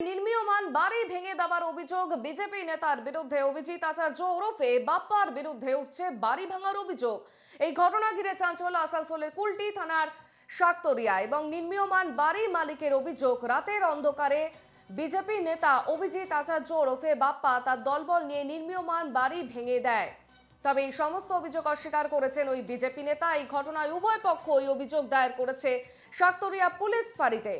নির্মীয়মান বাড়ি ভেঙে দেওয়ার অভিযোগ বিজেপি নেতার বিরুদ্ধে অভিজিৎ আচার্য ওরফে বাপ্পার বিরুদ্ধে উঠছে বাড়ি ভাঙার অভিযোগ। এই ঘটনা ঘিরে চাঞ্চল আসানসোলের কুলটি থানার শাকতরিয়া এবং নির্মীয়মান বাড়ি মালিকের অভিযোগ, রাতের অন্ধকারে বিজেপি নেতা অভিজিৎ আচার্য ওরফে বাপ্পা তার দলবল নিয়ে নির্মীয়মান বাড়ি ভেঙে দেয়। তবে এই সমস্ত অভিযোগ অস্বীকার করেছেন ওই বিজেপি নেতা। এই ঘটনায় উভয় পক্ষ ওই অভিযোগ দায়ের করেছে শাকতরিয়া পুলিশ ফাঁড়িতে।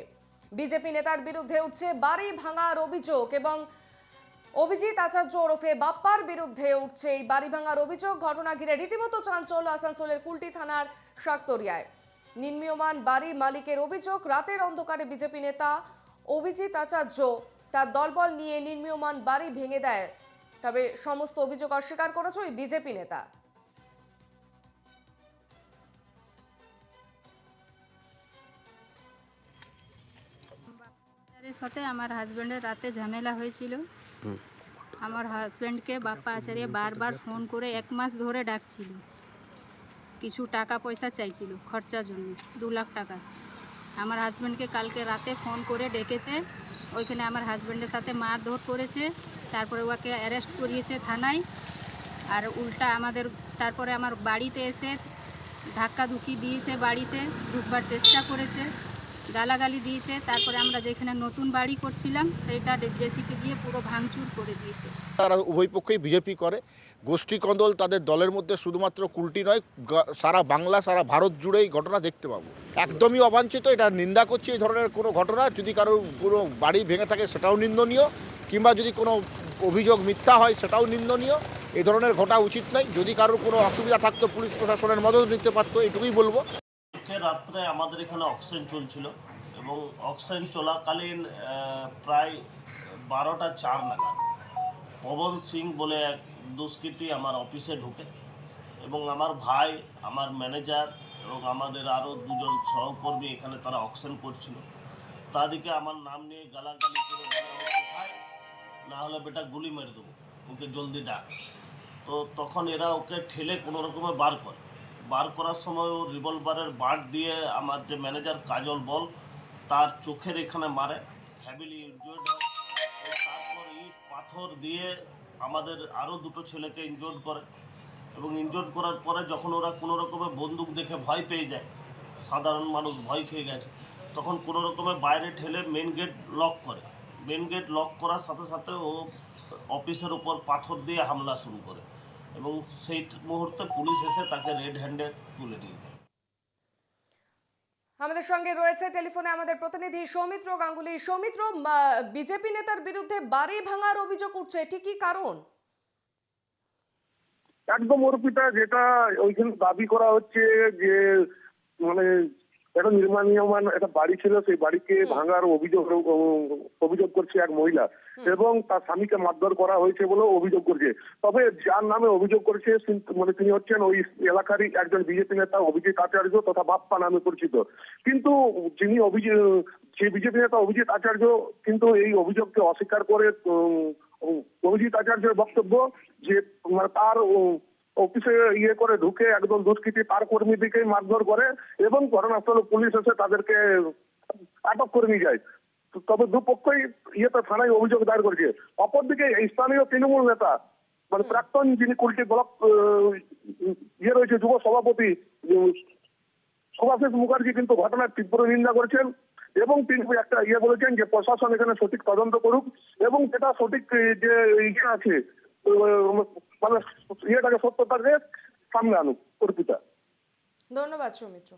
বিজেপি নেতার বিরুদ্ধে উঠছে বাড়ি ভাঙার অভিযোগ এবং অভিজিৎ আচার্য ওরফে বাপ্পার বিরুদ্ধে উঠছে এই বাড়ি ভাঙার অভিযোগ। ঘটনা ঘিরে রীতিমতো চাঞ্চল্য আসানসোলের কুলটি থানার শাকতরিয়ায়। নির্মীয়মান বাড়ির মালিকের অভিযোগ, রাতের অন্ধকারে বিজেপি নেতা অভিজিৎ আচার্য তার দলবল নিয়ে নির্মীয়মান বাড়ি ভেঙে দেয়। তবে সমস্ত অভিযোগ অস্বীকার করেছে ওই বিজেপি নেতা। সাথে আমার হাজব্যান্ডের রাতে ঝামেলা হয়েছিল। আমার হাজব্যান্ডকে বাপ্পা আচার্য বারবার ফোন করে এক মাস ধরে ডাকছিল। কিছু টাকা পয়সা চাইছিল খরচার জন্য দু লাখ টাকা। আমার হাজব্যান্ডকে কালকে রাতে ফোন করে ডেকেছে ওইখানে আমার হাজব্যান্ডের সাথে মারধর করেছে তারপরে ওকে অ্যারেস্ট করিয়েছে থানায়। আর উল্টা আমাদের তারপরে আমার বাড়িতে এসে ধাক্কাধুকি দিয়েছে বাড়িতে ঢুকবার চেষ্টা করেছে। গালাগালি দিয়েছে, তারপরে আমরা যেখানে নতুন বাড়ি করছিলাম সেইটা জেসিপি দিয়ে পুরো ভাঙচুর করে দিয়েছে। তারা উভয় পক্ষেই বিজেপি করে। গোষ্ঠী কন্দল তাদের দলের মধ্যে শুধুমাত্র কুলটি নয় সারা বাংলা, সারা ভারত জুড়েই ঘটনা দেখতে পাবো। একদমই অবাঞ্ছিত, এটা নিন্দা করছে এই ধরনের কোনো ঘটনা। যদি কারোর কোনো বাড়ি ভেঙে থাকে, সেটাও নিন্দনীয়। কিংবা যদি কোনো অভিযোগ মিথ্যা হয়, সেটাও নিন্দনীয়। এই ধরনের ঘটা উচিত নয়। যদি কারোর কোনো অসুবিধা থাকতো, পুলিশ প্রশাসনের মদত নিতে পারতো, এটুকুই বলব। কালকে রাত্রে আমাদের এখানে অক্সিজেন চলছিল এবং অক্সিজেন চলাকালীন প্রায় বারোটা চার নাগাদ পবন সিং বলে এক দুষ্কৃতী আমার অফিসে ঢুকে এবং আমার ভাই, আমার ম্যানেজার এবং আমাদের আরও দুজন সহকর্মী এখানে তারা অক্সিজেন করছিল। তাদেরকে আমার নাম নিয়ে গালাগালি করে না হলে বেটা গুলি মেরে দেবো, ওকে জলদি ডাক। তো তখন এরা ওকে ঠেলে কোনো রকমে বার করে। বার করার সময় ও রিভলভারের বাট দিয়ে আমার যে ম্যানেজার কাজল বল, তার চোখের এখানে মারে হ্যাভিলি ইনজুর্ড হয়। তারপর ইট পাথর দিয়ে আমাদের আরও দুটো ছেলেকে ইনজোর্ড করে। এবং ইনজোর্ড করার পরে যখন ওরা কোনো রকমে বন্দুক দেখে ভয় পেয়ে যায়, সাধারণ মানুষ ভয় খেয়ে গেছে, তখন কোনো রকমে বাইরে ঠেলে মেন গেট লক করে। মেন গেট লক করার সাথে সাথে ও অফিসের উপর পাথর দিয়ে হামলা শুরু করে। এবং সেই মুহূর্তে পুলিশ এসে তাকে রেড হ্যান্ডে তুলে নিয়ে যায় আমাদের সঙ্গে রয়েছে টেলিফোনে আমাদের প্রতিনিধি সৌমিত্র গাঙ্গুলি। সৌমিত্র বিজেপি নেতার বিরুদ্ধে বাড়ি ভাঙার অভিযোগ উঠছে এটি কি কারণ? একদম অর্পিতা যেটা ওইখানে দাবি করা হচ্ছে যে মানে একটা নির্মাণীয়মান একটা বাড়ি ছিল সেই বাড়িকে ভাঙার অভিযোগ অভিযোগ করছে এক মহিলা এবং তার স্বামীকে মারধর করা হয়েছে বলেও অভিযোগ করছে। তবে যার নামে অভিযোগ করেছে মানে তিনি হচ্ছেন ওই এলাকারই একজন বিজেপি নেতা অভিজিৎ আচার্য তথা বাপ্পা নামে পরিচিত। কিন্তু যিনি অভিযোগ যে বিজেপি নেতা অভিজিৎ আচার্য কিন্তু এই অভিযোগকে অস্বীকার করে অভিজিৎ আচার্যের বক্তব্য যে মানে তার অফিসে ইয়ে করে ঢুকে একদম দুষ্কৃতী তার কর্মীদেরকে মারধর করে এবং ঘটনাস্থলে পুলিশ এসে তাদেরকে আটক করে নিয়ে যায়। তবে দুপক্ষই ইয়েতে থানায় অভিযোগ দায়ের করেছে। অপরদিকে স্থানীয় তৃণমূল নেতা মানে প্রাক্তন যিনি কুলটি ব্লক ইয়ে রয়েছে যুব সভাপতি উম, শুভাশিস মুখার্জি কিন্তু ঘটনার তীব্র নিন্দা করেছেন এবং তিনি একটা ইয়ে বলেছেন যে প্রশাসন এখানে সঠিক তদন্ত করুক এবং যেটা সঠিক যে ইয়ে আছে মানে ইয়েটাকে সত্যতাকে সামনে আনুক অর্পিতা। ধন্যবাদ সৌমিত্র।